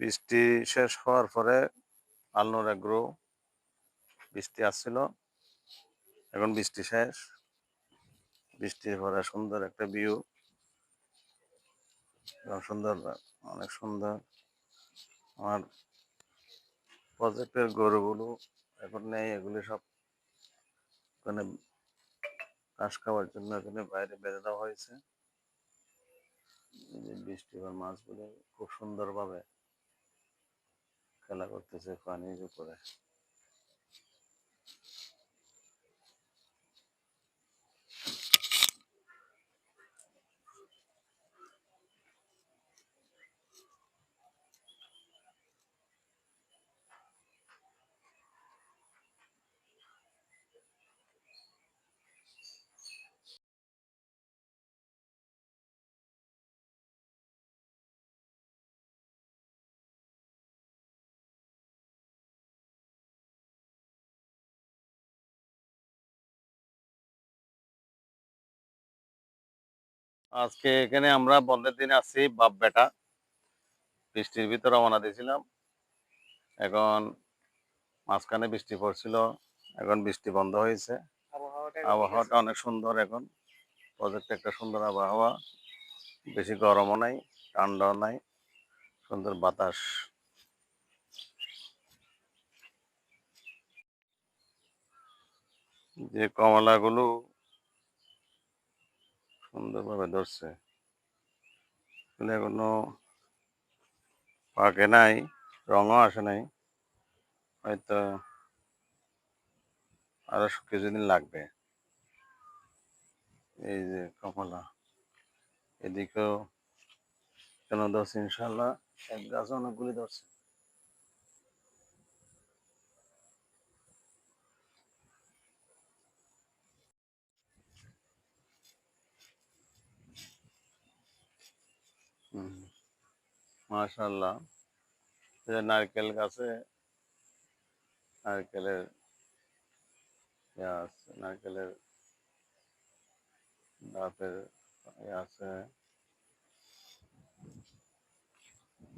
বৃষ্টি শেষ হওয়ার পরে আলনোর এগ্রো বৃষ্টি আসছিল। এখন বৃষ্টি শেষ। বৃষ্টির পরে সুন্দর একটা ভিউ সুন্দর অনেক সুন্দর। আমার প্রজেক্টের গরুগুলো এখন নেই, এগুলি সব ওখানে ঘাস খাওয়ার জন্য এখানে বাইরে বেঁধে দেওয়া হয়েছে। বৃষ্টি বা মাছগুলো খুব সুন্দরভাবে খেলা করতেছে পানির উপরে আজকে এখানে আমরা বন্ধের দিনে আছি বাপ বেটা। বৃষ্টির ভিতরে রওনা দিয়েছিলাম। এখন মাঝখানে বৃষ্টি পড়ছিল এখন বৃষ্টি বন্ধ হয়েছে। আবহাওয়াটা অনেক সুন্দর এখন। প্রজেক্টে একটা সুন্দর আবহাওয়া। বেশি গরমও নাই ঠান্ডাও নাই সুন্দর বাতাস। যে কমলাগুলো সুন্দরভাবে ধরছে। এগুলো এখনও পাকে নাই, রঙও আসে নাই। হয়তো আরও কিছুদিন লাগবে। এই যে কমলা, এদিকেও কেন ধরছে ইনশাল্লাহ। এক গাছ অনেকগুলি ধরছে। মাশাল্লাহ নারকেল গাছে নারকেলের আছে, নারকেলের ডাবের আছে।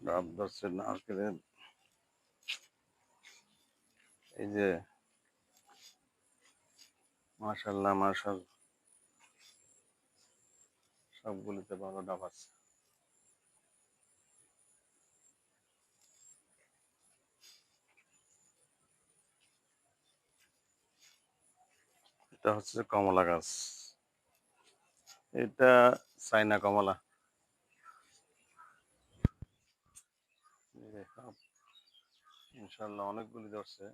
ডাব ধরছে নারকেলের। এই যে মাশাল্লাহ মাশাল সবগুলিতে ভালো ডাব আছে। এটা হচ্ছে কমলা গাছ। এটা চাইনা কমলা। ইনশাল্লাহ অনেকগুলি ধরছে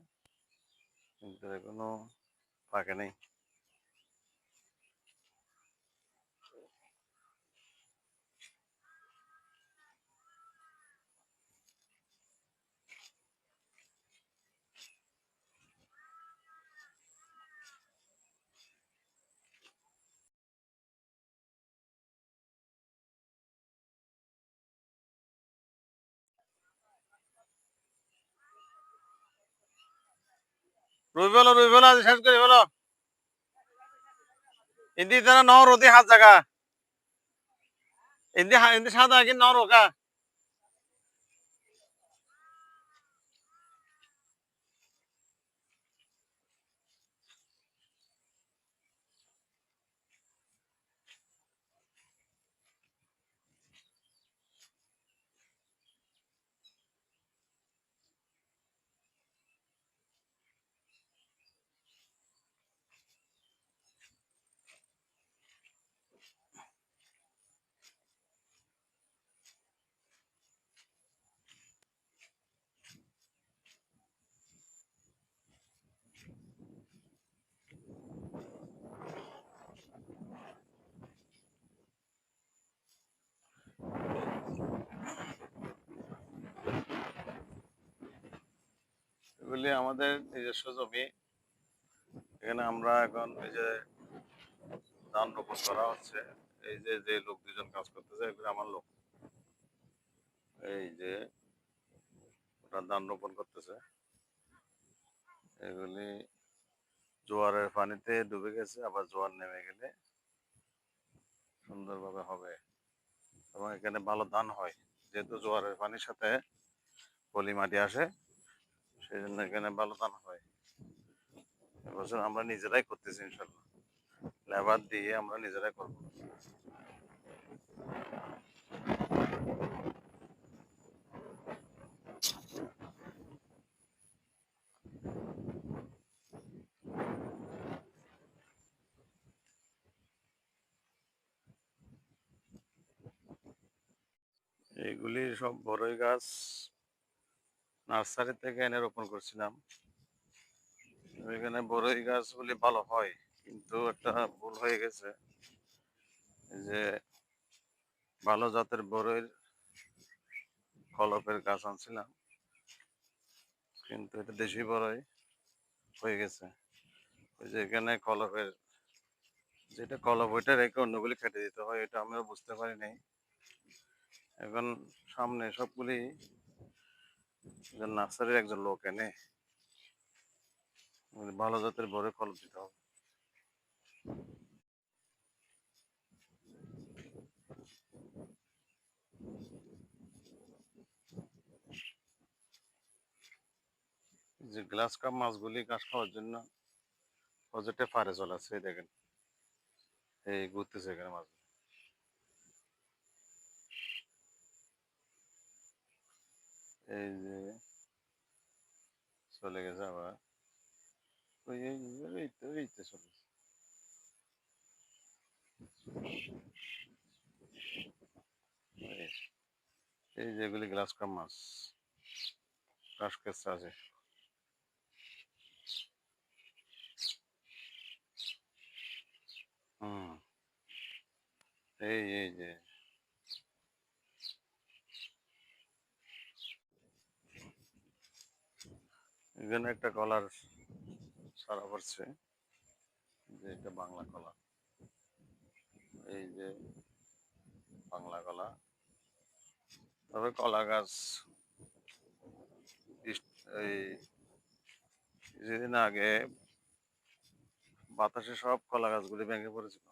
কিন্তু এখনও পাকে নেই। রুই বলো রুই বলো শেষ করে, বলো। ইন্দি ন রোদি হাত জায়গা ইন্দি ইন্দি সাদা কি ন রোকা এগুলি আমাদের নিজস্ব জমি। এখানে আমরা এখন এই যে ধান রোপণ করা হচ্ছে। এই যে যে লোক দুজন কাজ করতেছে এগুলি আমার লোক। এই যে ওটা ধান রোপণ করতেছে। এগুলি জোয়ারের পানিতে ডুবে গেছে, আবার জোয়ার নেমে গেলে সুন্দরভাবে হবে। এবং এখানে ভালো ধান হয়, যেহেতু জোয়ারের পানির সাথে পলি মাটি আসে। সেই জন্য এখানে ভালো ধান হয়। এবছর আমরা নিজেরাই করতেছি ইনশাল্লাহ। লেবার দিয়ে আমরা নিজেরাই করব। এইগুলি সব বড়ই গাছ। নার্সারি থেকে এনে রোপণ করছিলাম। এখানে বড়ই গাছগুলি ভালো হয়, কিন্তু একটা ভুল হয়ে গেছে। যে ভালো জাতের বড়ইর কলপের গাছ আনছিলাম, কিন্তু এটা দেশি বড়ই হয়ে গেছে। ওই যে এখানে কলপের যেটা কলপ ওইটা রেখে অন্যগুলি কেটে দিতে হয়, এটা আমিও বুঝতে পারি নাই এখন সামনে সবগুলি নার্সারির একজন লোক এনে ভালো জাতের বড় কলপ দিতে হবে। যে গ্লাস কাপ মাছগুলি ঘাস খাওয়ার জন্য প্রজেক্টে ফারে চলে আসছে, এই দেখেন। এই ঘুরতেছে এখানে মাছ এই যে চলে গেছে আবার। ওই, এই তো, এই চলে এই- যেগুলি গ্লাস কাপ মাছ। কাশ কেসা আছে। হুম। এই এই যে এখানে একটা কলার সারা পড়ছে, যে এটা বাংলা কলা এই যে বাংলা কলা তবে কলা গাছ এই কিছুদিন আগে বাতাসে সব কলা গাছগুলি ভেঙে পড়েছিল।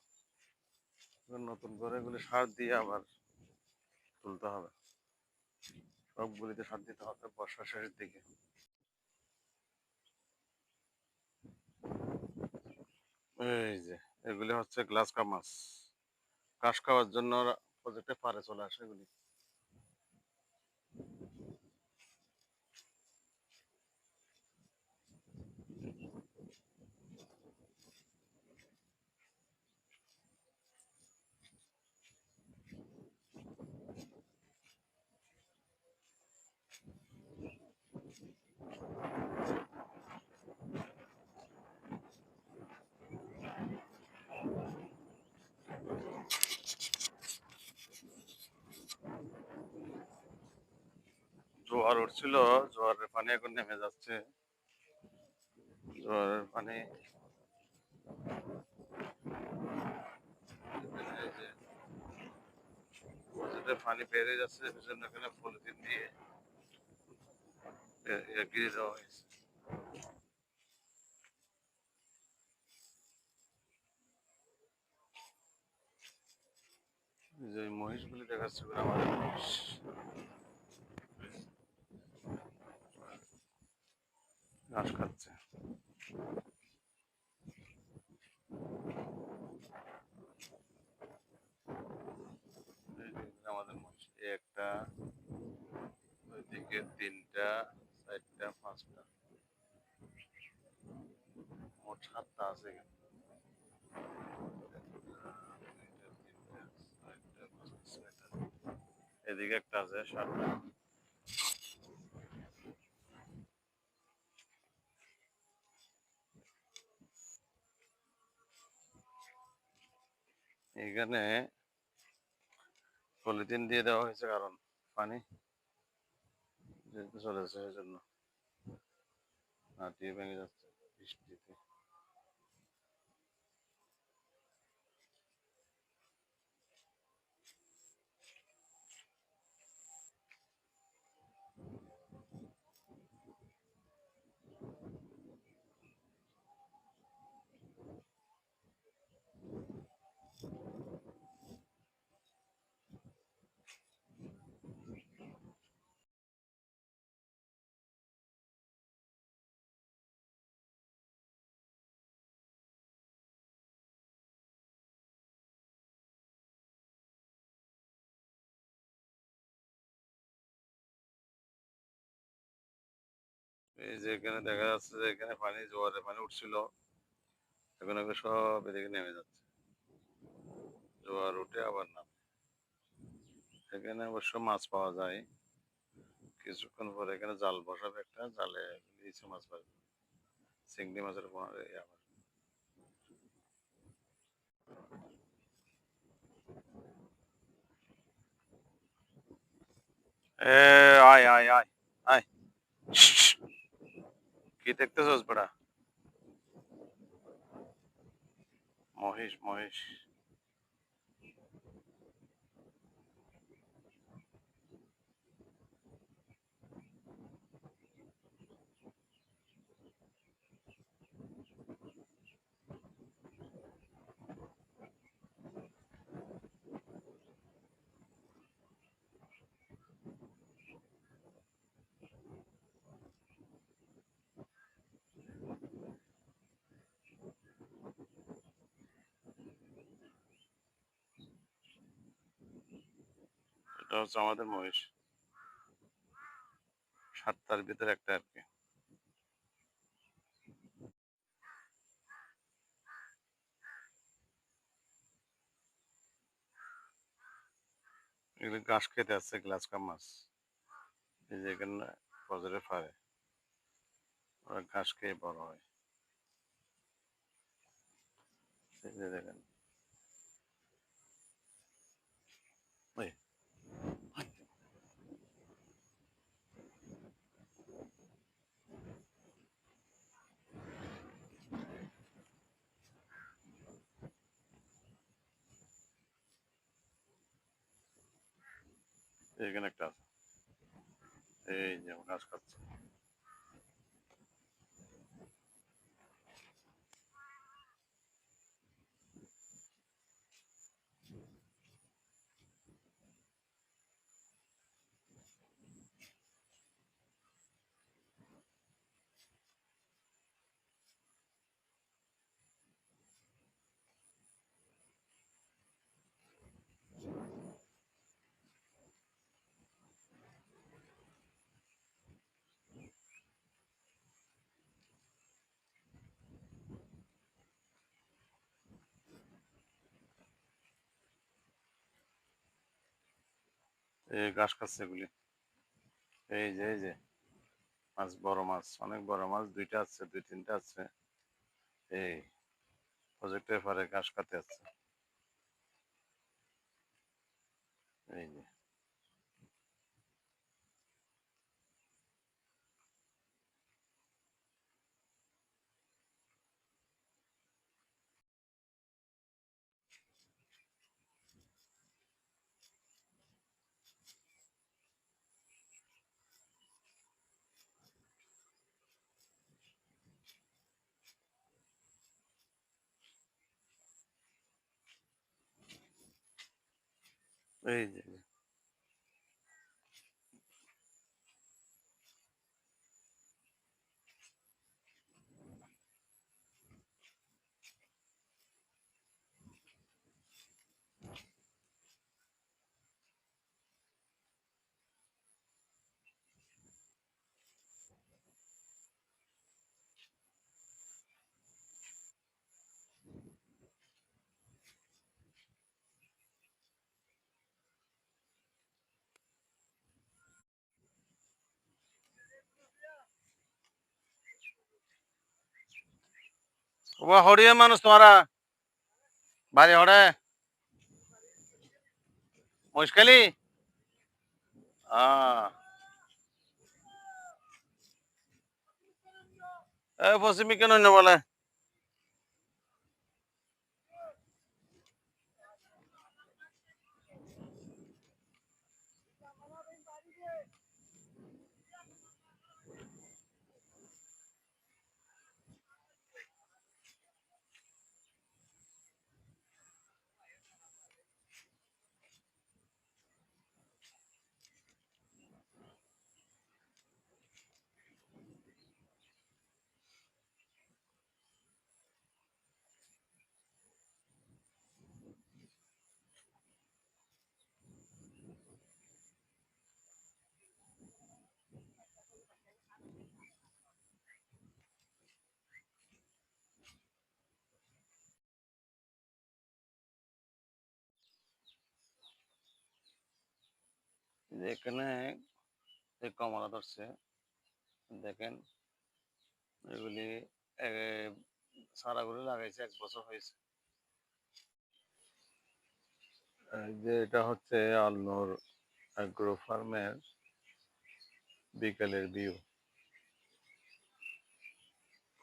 নতুন করে এগুলি সার দিয়ে আবার তুলতে হবে। সবগুলিতে সার দিতে হবে বর্ষার শেষের দিকে। এই যে এগুলি হচ্ছে গ্লাস কামাস কাশ খাওয়ার জন্য প্রজেক্টে পারে চলে আসে এগুলি। জোয়ার উঠছিল, জোয়ারের পানি এখন নেমে যাচ্ছে। জোয়ারের পানি। পানি বেড়ে যাচ্ছে, সেজন্য এখানে পলিথিন দিয়ে এ দেওয়া হয়েছে। যে মহিষগুলি দেখাচ্ছে আমাদের মহিষ। ঘাস খাচ্ছে। আমাদের একটা, ওইদিকে তিনটা, চারটা, পাঁচটা। মোট সাতটা আছে এদিকে একটা আছে, সাতটা। এখানে পলিথিন দিয়ে দেওয়া হয়েছে কারণ পানি চলেছে সেই জন্য মাটি ভেঙে যাচ্ছে বৃষ্টিতে। এই এখানে দেখা যাচ্ছে যে এখানে পানি জোয়ারে পানি উঠছিল। এখন এগুলো সব এদিকে নেমে যাচ্ছে। জোয়ার উঠে আবার নামে। এখানে অবশ্য মাছ পাওয়া যায়। কিছুক্ষণ পরে এখানে জাল বসাবে একটা, জালে ইলিশ মাছ পাবে। চিংড়ি মাছের আবার। আয় আয় আয় আয়। কি দেখতেছস বড়া? মহেশ মহিষ এটা হচ্ছে আমাদের মহিষ। সাতটার ভিতরে একটা আর কি। এগুলো ঘাস খেতে আসছে গ্লাস কাপ মাছ। এই যে এখানে ফজরে ফারে ওরা ঘাস খেয়ে বড় হয়। দেখেন ওই, এখানে একটা আছে এই যে ঘাস খাচ্ছে এই ঘাস খাচ্ছে এগুলি। এই যে এই যে, মাছ, বড় মাছ, অনেক বড় মাছ, দুইটা আছে, দুই, তিনটা আছে। এই প্রজেক্টের পরে ঘাস খাতে আছে এই যে। এই वो हड़िए मानुष तुम्हारा? भारी हड़े मुश्किली हाँ। पश्चिमी क्यों बोला এখানে কমলা ধরছে। দেখেন, এগুলি চারাগুলি লাগাইছে, এক বছর হয়েছে। যে এটা হচ্ছে আলনুর অ্যাগ্রো ফার্মের বিকেলের ভিউ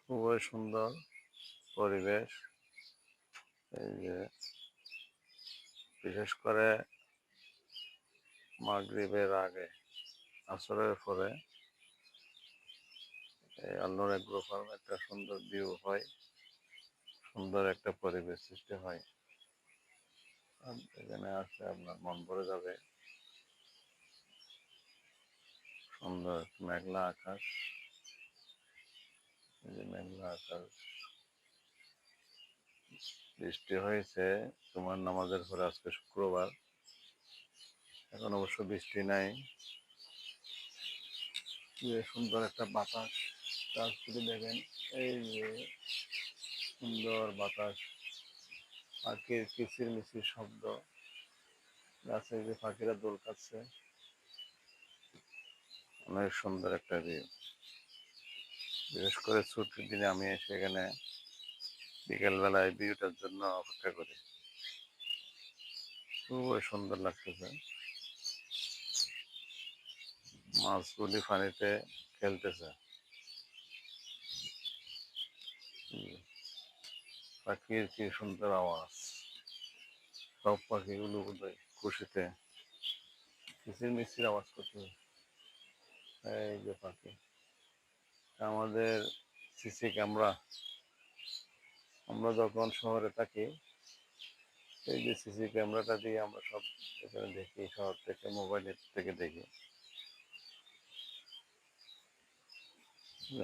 খুবই সুন্দর পরিবেশ। এই যে, বিশেষ করে মাগরিবের আগে, আসরের পরে, এই আল্লোর এগ্রো ফার্ম একটা সুন্দর ভিউ হয়, সুন্দর একটা পরিবেশ সৃষ্টি হয়। এখানে আসলে আপনার মন ভরে যাবে। সুন্দর মেঘলা আকাশ। যে মেঘলা আকাশ। বৃষ্টি হয়েছে তোমার নামাজের পরে আজকে শুক্রবার। এখন অবশ্য বৃষ্টি নাই। যে সুন্দর একটা বাতাস গাছগুলি দেখেন। এই যে সুন্দর বাতাস পাখির কিচির মিচির শব্দ। গাছে যে পাখিরা দোল খাচ্ছে অনেক সুন্দর একটা ভিউ বিশেষ করে ছুটির দিনে আমি এসে এখানে বিকেলবেলায় ভিউটার জন্য অপেক্ষা করি। খুবই সুন্দর লাগতেছে। মাছগুলি পানিতে খেলতেছে। পাখির কি সুন্দর আওয়াজ। সব পাখিগুলো বোধহয় খুশিতে কিচির মিচির আওয়াজ করতেছে এই যে পাখি। আমাদের সিসি ক্যামেরা। আমরা যখন শহরে থাকি, এই যে সিসি ক্যামেরাটা দিয়ে আমরা সব এখানে দেখি, শহর থেকে, মোবাইলের থেকে দেখি। সব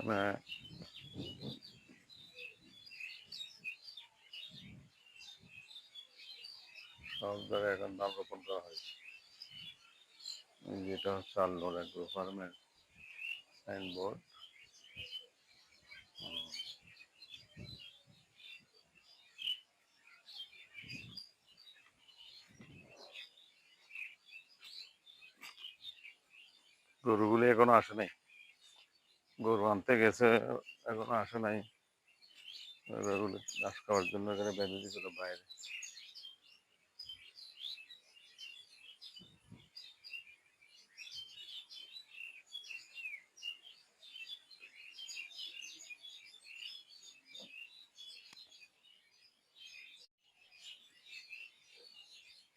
জায়গায় এখন ধান রোপণ করা হয়েছে যেটা হচ্ছে আল্লোর অ্যাগ্রো ফার্মের সাইনবোর্ড গরুগুলি এখনও আসে নাই গরু আনতে গেছে, এখনও আসে নাই। ঘাস খাওয়ার জন্য এখানে বেঁধে দিয়েছিল বাইরে।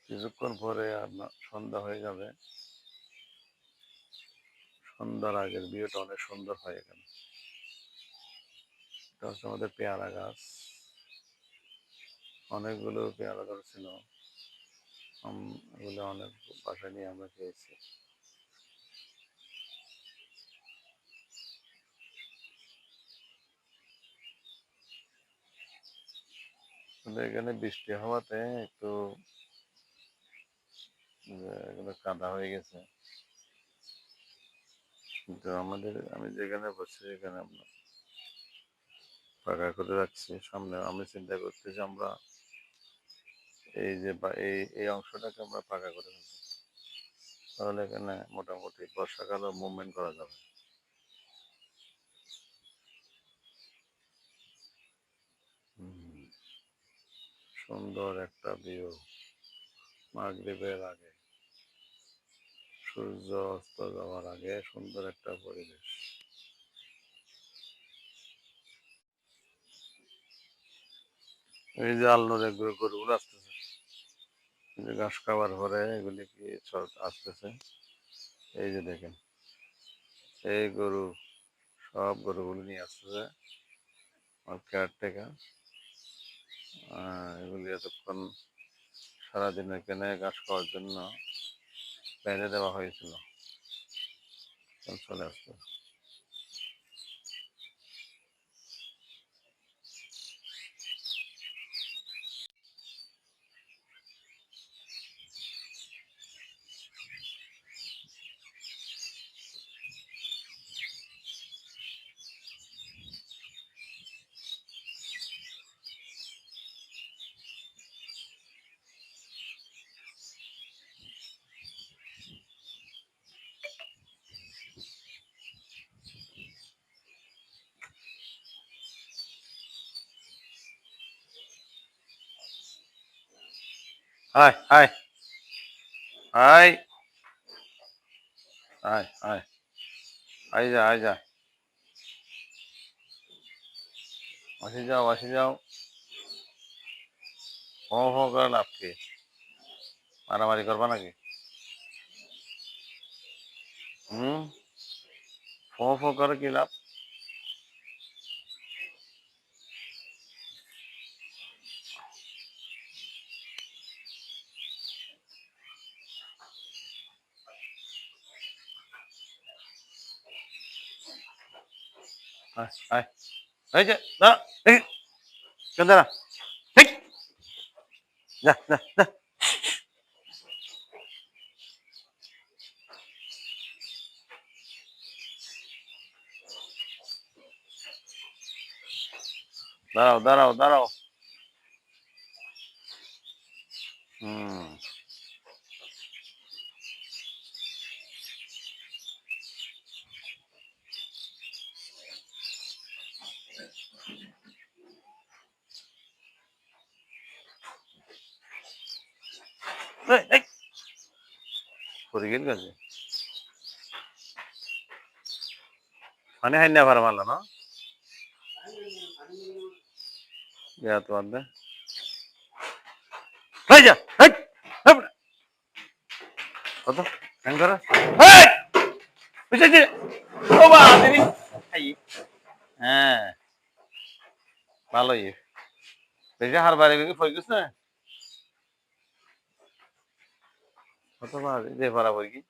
কিছুক্ষণ পরে আপনার সন্ধ্যা হয়ে যাবে। সন্ধ্যার আগের ভিউটা অনেক সুন্দর হয় এখানে। এটা হচ্ছে আমাদের পেয়ারা গাছ। অনেকগুলো পেয়ারা ধরেছিল এগুলো অনেক বাসায় নিয়ে আমরা খেয়েছি। এখানে বৃষ্টি হওয়াতে একটু কাদা হয়ে গেছে। কিন্তু আমাদের, আমি যেখানে বসছি এখানে আমরা পাকা করে রাখছি। সামনে আমি চিন্তা করতেছি আমরা এই যে এই এই অংশটাকে আমরা পাকা করে রাখব। তাহলে এখানে মোটামুটি বর্ষাকালও মুভমেন্ট করা যাবে। সুন্দর একটা ভিউ মাগরিবের আগে। সূর্য অস্ত যাওয়ার আগে সুন্দর একটা পরিবেশ। এই যে আলনুরে গরুগুলো আসতেছে ঘাস খাবার পরে এগুলি কি আসতেছে? এই যে দেখেন, এই গরু, সব গরুগুলো নিয়ে আসতেছে, আমার কেয়ারটেকার এগুলি এতক্ষণ সারাদিন এখানে ঘাস খাওয়ার জন্য বেঁধে দেওয়া হয়েছিল। চলে আসছে হাই হাই হাই হাই হাই আই যা আই যা আসি যাও আসি যাও ফো করে লাভ কি মারামারি করবা নাকি? হুম? ফো ফো করে কি লাভ? আয় এই যে এই কেন দাঁড়া ঠিক যা যা যা দাঁড়াও দাঁড়াও দাঁড়াও হুম এই। পড়ে মানে হাই না ভার মারলো না? যা তো আদে হাই যা, হাই। কত? হ্যাং করে হাই বুঝেছি ও বা দিদি হাই। হ্যাঁ। ভালোই বেশি হার বাড়ি গিয়ে গেছ? না কত বার যে বরাবর কি?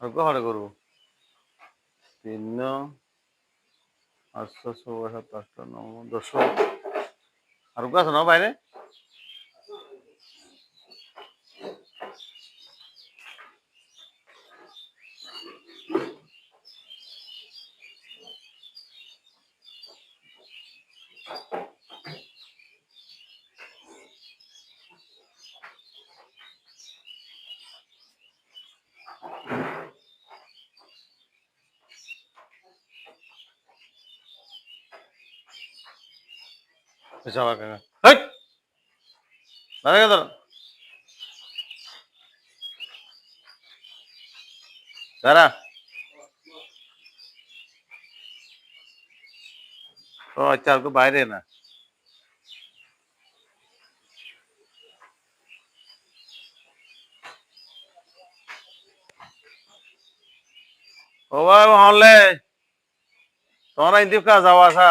আর করব। তিন, আটশো ষোলো সাত আটশো দশ। আর আছে না বাইরে? কাকা হেই! দাঁড়া দাঁড়া। আচ্ছা বাইরে না। ও ভাই হলে তোমরা ইন্দিফ যাওয়া আসা।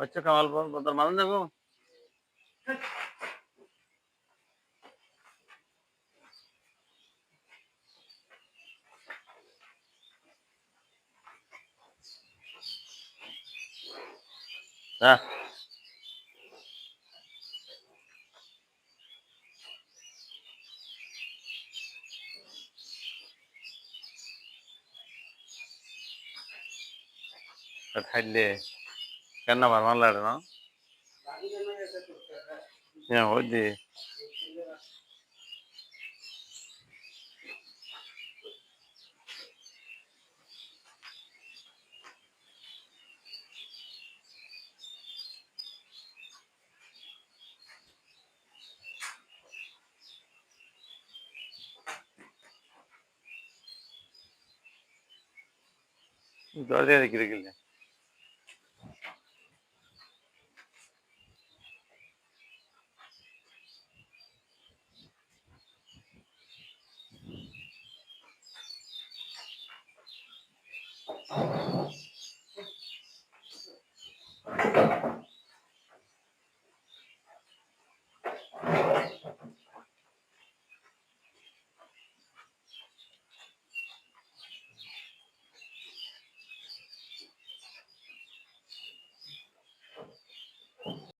আচ্ছা কামাল বদর মানুষ দেখো হ্যাঁ খাইলে কেন ভার মারলা না হ্যাঁ